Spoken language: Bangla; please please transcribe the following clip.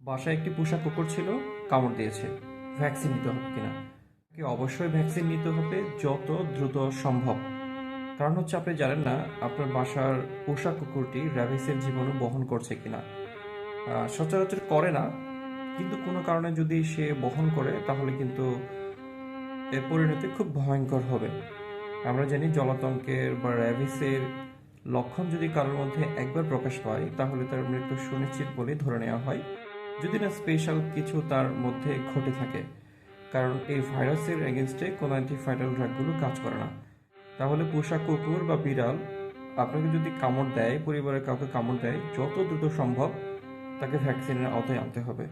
বাসায় একটি পোষা কুকুর ছিল, কামড় দিয়েছে। ভ্যাকসিন নিতে হবে কিনা? অবশ্যই ভ্যাকসিন নিতে হবে যত দ্রুত সম্ভব। কারণ হচ্ছে আপনি জানেন না আপনার বাসার পোষা কুকুরটি র্যাভিসের জীবাণু বহন করছে কিনা। সচরাচর করে না, কিন্তু কোনো কারণে যদি সে বহন করে, তাহলে কিন্তু এর পরিণতি খুব ভয়ঙ্কর হবে। আমরা জানি জলাতঙ্কের বা র্যাবিসের লক্ষণ যদি কারোর মধ্যে একবার প্রকাশ পায়, তাহলে তার মৃত্যু সুনিশ্চিত বলে ধরে নেওয়া হয়। যদি না স্পেশাল কিছু তার মধ্যে ঘটে থাকে, কারণ এই ভাইরাসের এগেনস্টে কোনো অ্যান্টিভাইরাল ড্রাগগুলো কাজ করে না। তাহলে পোষা কুকুর বা বিড়াল আপনাকে যদি কামড় দেয়, পরিবারের কাউকে কামড় দেয়, যত দ্রুত সম্ভব তাকে ভ্যাকসিনের আওতায় আনতে হবে।